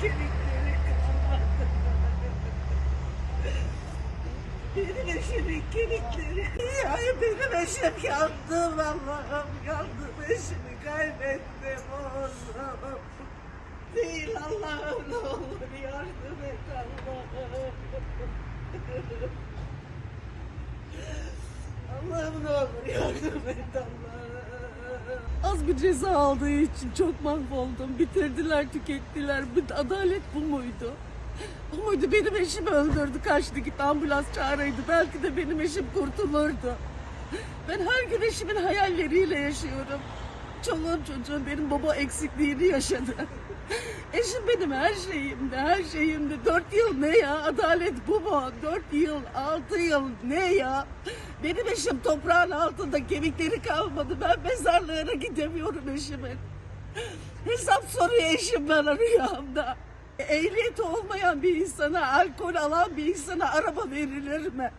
kemikleri kalmadı. Benim eşimin kemikleri. Ya benim eşim yandı Allah'ım yandı. Eşimi kaybettim oğlum. Değil Allah'ım ne olur yardım et Allah'ım. Allah'ım ne olur yardım et Allah'ım. Az bir ceza aldığı için çok mahvoldum. Bitirdiler, tükettiler. Adalet bu muydu? Bu muydu? Benim eşim öldürdü, kaçtı gitti ambulans çağıraydı. Belki de benim eşim kurtulurdu. Ben her gün eşimin hayalleriyle yaşıyorum. Çoluğum çocuğum benim baba eksikliğini yaşadı. Eşim benim her şeyimdi, her şeyimdi. Dört yıl ne ya? Adalet bu mu? Dört yıl, altı yıl ne ya? Benim eşim toprağın altında kemikleri kalmadı. Ben mezarlığına gidemiyorum eşimin. Hesap soruyor eşim bana rüyamda. Ehliyeti olmayan bir insana, alkol alan bir insana araba verilir mi?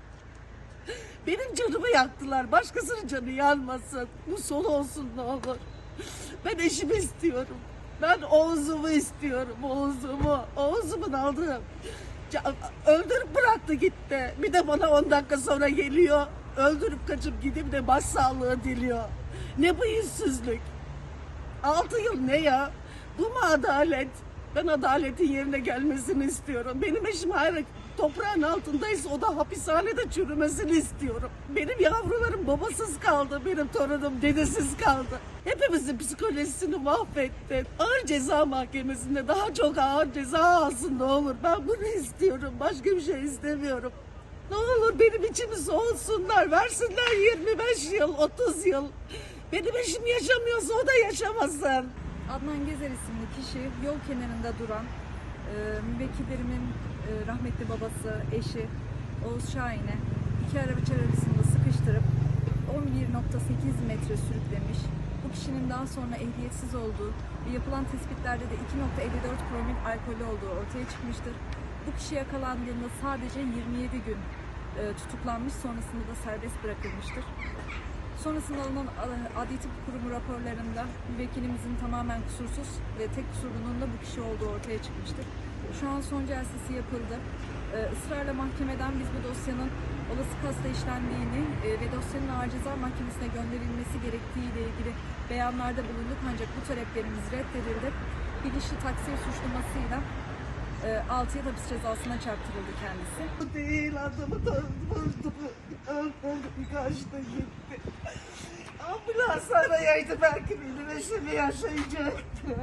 Benim canımı yaktılar. Başkasının canı yanmasın. Bu son olsun ne olur. Ben eşimi istiyorum. Ben Oğuz'umu istiyorum. Oğuz'umu. Oğuz'umun aldığım. Ca- Öldürüp bıraktı gitti. Bir de bana 10 dakika sonra geliyor. Öldürüp kaçıp gidip de başsağlığı diliyor. Ne bu yüzsüzlük? Altı yıl ne ya? Bu mu adalet? Ben adaletin yerine gelmesini istiyorum. Benim eşim hala toprağın altındaysa o da hapishanede çürümesini istiyorum. Benim yavrularım babasız kaldı. Benim torunum dedesiz kaldı. Hepimizin psikolojisini mahvettin. Ağır ceza mahkemesinde daha çok ağır ceza alsın ne olur. Ben bunu istiyorum. Başka bir şey istemiyorum. Olur benim içimi soğutsunlar. Versinler 25 yıl, 30 yıl. Benim eşim yaşamıyorsa o da yaşamasın. Adnan Gezer isimli kişi yol kenarında duran e, müvekkillerimin e, rahmetli babası, eşi Oğuz Şahin'e iki araç arasında sıkıştırıp 11.8 metre sürüklemiş. Bu kişinin daha sonra ehliyetsiz olduğu ve yapılan tespitlerde de 2.54 promil alkolü olduğu ortaya çıkmıştır. Bu kişi yakalandığında sadece 27 gün e, tutuklanmış sonrasında da serbest bırakılmıştır. Sonrasında alınan e, adli tıp kurumu raporlarında müvekkilimizin tamamen kusursuz ve tek kusurunun da bu kişi olduğu ortaya çıkmıştır. Şu an son celsesi yapıldı. E, ısrarla mahkemeden biz bu dosyanın olası kasta işlendiğini e, ve dosyanın ağır ceza mahkemesine gönderilmesi gerektiği ile ilgili beyanlarda bulunduk ancak bu taleplerimiz reddedildi. Bilinçli taksir suçlamasıyla e, 6 yıl hapis cezasına çarptırıldı kendisi. Bu değil adamı da vurdu. Öldürdü kaçtı gitti. Ambulans arayaydı belki benim eşimi yaşayacaktı.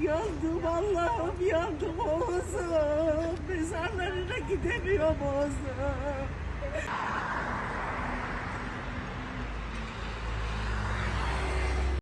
yandım Allah'ım yandım Oğuz'um. Mezarlarına gidemiyorum Oğuz'um.